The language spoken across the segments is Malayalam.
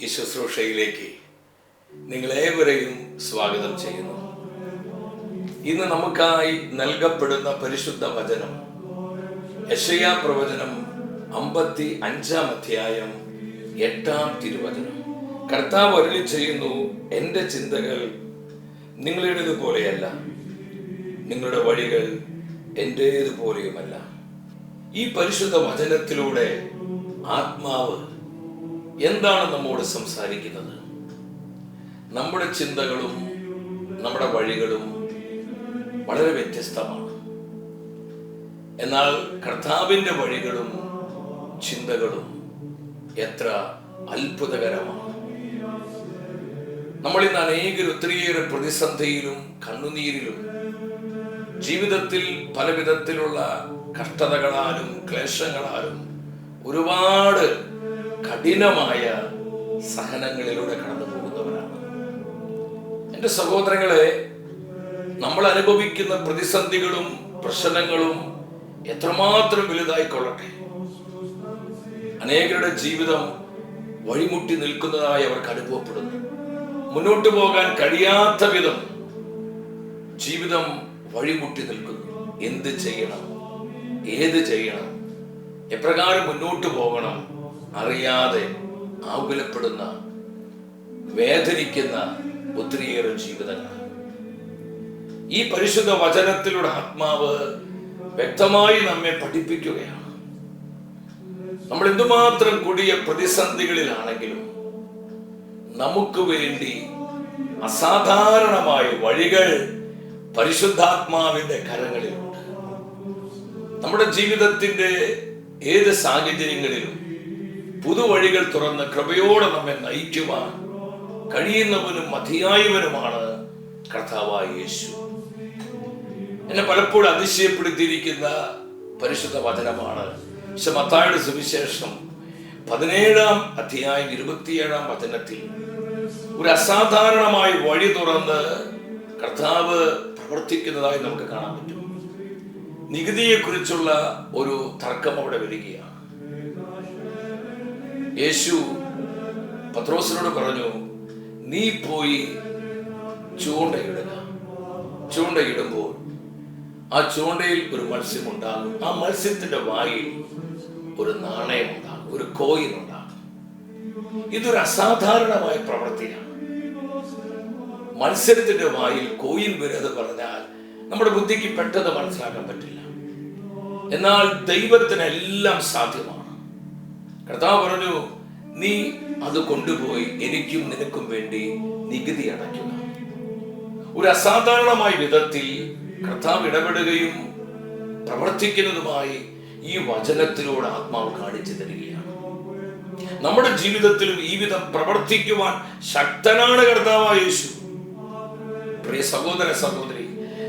ഈ ശുശ്രൂഷയിലേക്ക് നിങ്ങളേവരെയും സ്വാഗതം ചെയ്യുന്നു. ഇന്ന് നമുക്കായി നൽകപ്പെടുന്ന പരിശുദ്ധ വചനം യശയാ പ്രവചനം അമ്പത്തി അഞ്ചാം അധ്യായം എട്ടാം തിരുവചനം. കർത്താവ് അരുളി ചെയ്യുന്നു എന്റെ ചിന്തകൾ നിങ്ങളുടേതുപോലെയല്ല. നിങ്ങളുടെ വഴികൾ എന്റേതുപോലെയുമല്ല ഈ പരിശുദ്ധ വചനത്തിലൂടെ ആത്മാവ് എന്താണ് നമ്മോട് സംസാരിക്കുന്നത്? നമ്മുടെ ചിന്തകളും നമ്മുടെ വഴികളും വളരെ വ്യത്യസ്തമാണ്. എന്നാൽ കർത്താവിന്റെ വഴികളും ചിന്തകളും എത്ര അത്ഭുതകരമാണ്. നമ്മൾ ഇന്ന് അനേകർ ഒത്തിരിയേറെ പ്രതിസന്ധിയിലും കണ്ണുനീരിലും ജീവിതത്തിൽ പല വിധത്തിലുള്ള കഷ്ടതകളാലും ക്ലേശങ്ങളാലും ഒരുപാട് കഠിനമായ സഹനങ്ങളിലൂടെ കടന്നു പോകുന്നവരാണ് എന്റെ സഹോദരങ്ങളെ നമ്മൾ അനുഭവിക്കുന്ന പ്രതിസന്ധികളും പ്രശ്നങ്ങളും എത്രമാത്രം വലുതായിക്കൊള്ളട്ടെ. അനേകരുടെ ജീവിതം വഴിമുട്ടി നിൽക്കുന്നതായി അവർക്ക് അനുഭവപ്പെടുന്നു. മുന്നോട്ട് പോകാൻ കഴിയാത്ത വിധം ജീവിതം വഴിമുട്ടി നിൽക്കുന്നു. എന്ത് ചെയ്യണം? ഏത് ചെയ്യണം? എപ്രകാരം മുന്നോട്ട് പോകണം? അറിയാതെ ആകുലപ്പെടുന്ന വേദനിക്കുന്ന ഒത്തിരിയേറെ ജീവിതങ്ങൾ. ഈ പരിശുദ്ധ വചനത്തിലൂടെ ആത്മാവ് വ്യക്തമായി നമ്മെ പഠിപ്പിക്കുകയാണ്. നമ്മൾ എന്തുമാത്രം കൂടിയ പ്രതിസന്ധികളിലാണെങ്കിലും നമുക്ക് വേണ്ടി അസാധാരണമായ വഴികൾ പരിശുദ്ധാത്മാവിന്റെ കരങ്ങളിലുണ്ട്. നമ്മുടെ ജീവിതത്തിന്റെ ഏത് സാഹചര്യങ്ങളിലും പുതുവഴികൾ തുറന്ന് കൃപയോടെ നമ്മെ നയിക്കുവാൻ കഴിയുന്നവനും മതിയായവനുമാണ് കർത്താവായ യേശു. എന്നെ പലപ്പോഴും അതിശയപ്പെടുത്തിയിരിക്കുന്ന പരിശുദ്ധ വചനമാണ്. മത്തായുടെ സുവിശേഷം പതിനേഴാം അധ്യായം ഇരുപത്തിയേഴാം വചനത്തിൽ ഒരു അസാധാരണമായ വഴി തുറന്ന് കർത്താവ് പ്രവർത്തിക്കുന്നതായി നമുക്ക് കാണാൻ പറ്റും. നികുതിയെക്കുറിച്ചുള്ള ഒരു തർക്കം അവിടെ വരികയാണ്. യേശു പത്രോസിനോട് പറഞ്ഞു നീ പോയി ചൂണ്ടയിടുക. ചൂണ്ടയിടുമ്പോൾ ആ ചൂണ്ടയിൽ ഒരു മത്സ്യം ഉണ്ടാകും ആ മത്സ്യത്തിന്റെ വായിൽ ഒരു നാണയം ഉണ്ടാകും ഒരു കോയിൻ ഉണ്ടാകും ഇതൊരു അസാധാരണമായ പ്രവൃത്തിയാണ്. മത്സരത്തിന്റെ വായിൽ കോയിൽ വരുന്നത് പറഞ്ഞാൽ നമ്മുടെ ബുദ്ധിക്ക് പെട്ടെന്ന് മനസ്സിലാക്കാൻ പറ്റില്ല. എന്നാൽ ദൈവത്തിന് എല്ലാം സാധ്യമാണ്. കർത്താവ് പറഞ്ഞു നീ അത് കൊണ്ടുപോയി എനിക്കും നിനക്കും വേണ്ടി നികുതി അടയ്ക്കുക. ഒരു അസാധാരണമായ വിധത്തിൽ കർത്താവ് ഇടപെടുകയും പ്രവർത്തിക്കുന്നതുമായി ഈ വചനത്തിലൂടെ ആത്മാവ് കാണിച്ചു തരികയാണ്. നമ്മുടെ ജീവിതത്തിലും ഈ വിധം പ്രവർത്തിക്കുവാൻ ശക്തനാണ് കർത്താവായ യേശു. പ്രിയ സഹോദര സഹോദരി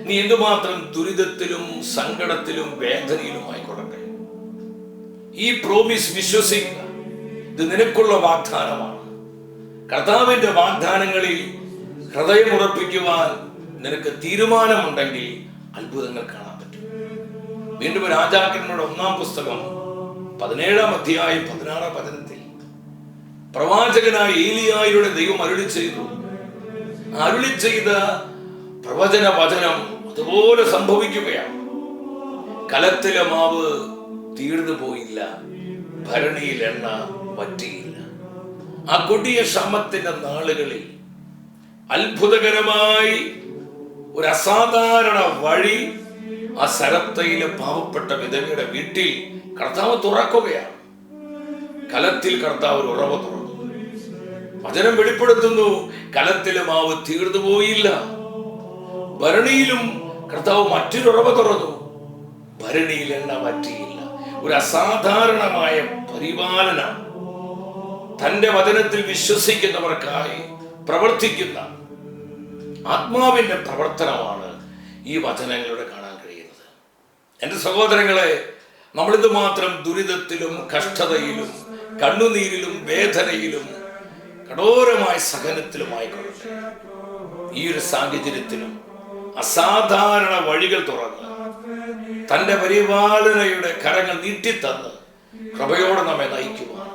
നീ എന്തുമാത്രം ദുരിതത്തിലും സങ്കടത്തിലും വേദനയിലുമായി ഈ പ്രോമിസ് വിശ്വസിക്കുക. ഇത് നിനക്കുള്ള വാഗ്ദാനമാണ്. കർത്താവിന്റെ വാഗ്ദാനങ്ങളിൽ ഹൃദയമുറപ്പിക്കുവാൻ നിനക്ക് തീരുമാനമുണ്ടെങ്കിൽ അത്ഭുതങ്ങൾ കാണാൻ പറ്റും. വീണ്ടും രാജാക്കന്മാരുടെ ഒന്നാം പുസ്തകം പതിനേഴാം അധ്യായം പതിനാറാം പതിനത്തിൽ പ്രവാചകനായ ഏലിയായുടെ ദൈവം അരുളി ചെയ്തു. അരുളി ചെയ്ത പ്രവചന വചനം അതുപോലെ സംഭവിക്കുകയാണ്. കലത്തിലെ മാവ് തീർന്നു പോയില്ല. ഭരണിയിൽ എണ്ണ വറ്റിയില്ല. ആ കൊടിയ ക്ഷമത്തിന്റെ നാളുകളിൽ അത്ഭുതകരമായി ഒരു അസാധാരണ വഴി ആ സരത്തയിലെ പാവപ്പെട്ട വിധവയുടെ വീട്ടിൽ കർത്താവ് തുറക്കുകയാണ്. കലത്തിൽ കർത്താവ് ഒരു ഉറവ തുറന്നു. വചനം വെളിപ്പെടുത്തുന്നു കലത്തിലെ മാവ് തീർന്നു പോയില്ല. ഭരണിയിലും കർത്താവ് മറ്റൊരു ഉറവ തുറന്നു. ഭരണിയിൽ എണ്ണ വറ്റിയില്ല. ഒരു അസാധാരണമായ പരിപാലന തന്റെ വചനത്തിൽ വിശ്വസിക്കുന്നവർക്കായി പ്രവർത്തിക്കുന്ന ആത്മാവിന്റെ പ്രവർത്തനമാണ് ഈ വചനങ്ങളുടെ കാണാൻ കഴിയുന്നത്. എന്റെ സഹോദരങ്ങളെ നമ്മളിത് മാത്രം ദുരിതത്തിലും കഷ്ടതയിലും കണ്ണുനീരിലും വേദനയിലും കഠോരമായ സഹനത്തിലുമായിക്കൊള്ളട്ടെ ഈ ഒരു സാഹചര്യത്തിലും അസാധാരണ വഴികൾ തുറന്ന് തന്റെ പരിപാലനയുടെ കരങ്ങൾ നീട്ടിത്തന്ന് കൃപയോടെ നമ്മെ നയിക്കുവാൻ.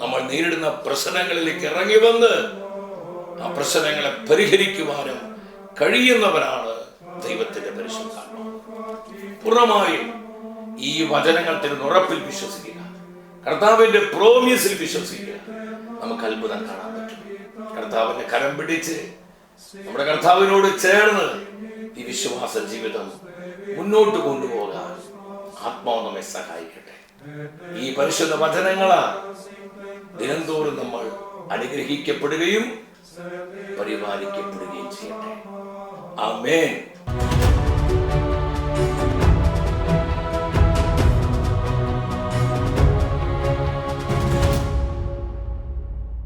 നമ്മൾ നേരിടുന്ന പ്രശ്നങ്ങളിലേക്ക് ഇറങ്ങി വന്ന് ആ പ്രശ്നങ്ങളെ പരിഹരിക്കുവാനും കഴിയുന്നവരാണ് ദൈവത്തിന്റെ പരിശുദ്ധാത്മ. പൂർണമായും ഈ വചനങ്ങൾ തരുന്ന ഉറപ്പിൽ വിശ്വസിക്കുക. കർത്താവിന്റെ പ്രോമിസിൽ വിശ്വസിക്കുക. നമുക്ക് അത്ഭുതം കാണാൻ പറ്റും. കർത്താവിന്റെ കരം പിടിച്ച് നമ്മുടെ കർത്താവിനോട് ചേർന്ന് ഈ വിശ്വാസ ജീവിതം മുന്നോട്ട് കൊണ്ടുപോകാൻ ആത്മാവ് നമ്മെ സഹായിക്കട്ടെ. ഈ പരിശുദ്ധ വചനങ്ങളാ ദിനംതോറും നമ്മൾ അനുഗ്രഹിക്കപ്പെടുകയും പരിപാലിക്കപ്പെടുകയും ചെയ്യട്ടെ. ആമേൻ.